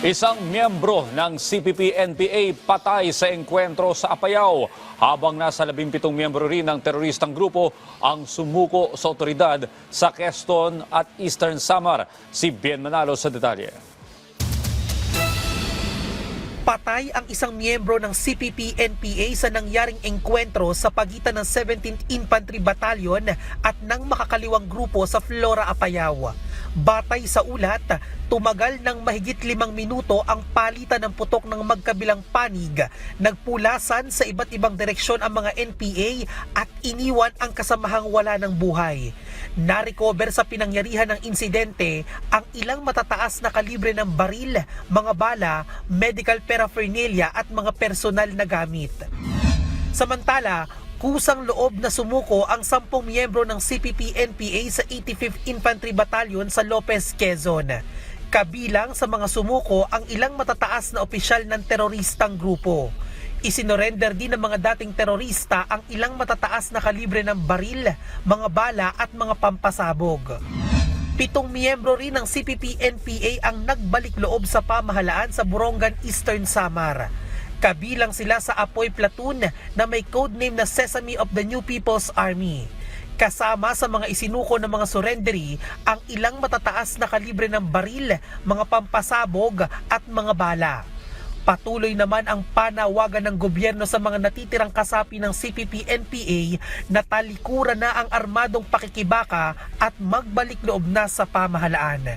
Isang miyembro ng CPP-NPA patay sa engkwentro sa Apayao habang nasa 17 miyembro rin ng teroristang grupo ang sumuko sa otoridad sa Quezon at Eastern Samar. Si Bien Manalo sa detalye. Patay ang isang miyembro ng CPP-NPA sa nangyaring engkwentro sa pagitan ng 17th Infantry Battalion at ng makakaliwang grupo sa Flora Apayao. Batay sa ulat, tumagal ng mahigit limang minuto ang palitan ng putok ng magkabilang panig. Nagpulasan sa iba't ibang direksyon ang mga NPA at iniwan ang kasamahang wala ng buhay. Narecover sa pinangyarihan ng insidente ang ilang matataas na kalibre ng baril, mga bala, medical paraphernalia at mga personal na gamit. Samantala, kusang loob na sumuko ang sampung miyembro ng CPP-NPA sa 85th Infantry Battalion sa Lopez, Quezon. Kabilang sa mga sumuko ang ilang matataas na opisyal ng teroristang grupo. Isinorender din ng mga dating terorista ang ilang matataas na kalibre ng baril, mga bala at mga pampasabog. Pitong miyembro rin ng CPP-NPA ang nagbalik loob sa pamahalaan sa Borongan Eastern Samar. Kabilang sila sa Apoy Platoon na may codename na Sesame of the New People's Army. Kasama sa mga isinuko ng mga surrendery ang ilang matataas na kalibre ng baril, mga pampasabog at mga bala. Patuloy naman ang panawagan ng gobyerno sa mga natitirang kasapi ng CPP-NPA na talikuran na ang armadong pakikibaka at magbalik loob na sa pamahalaan.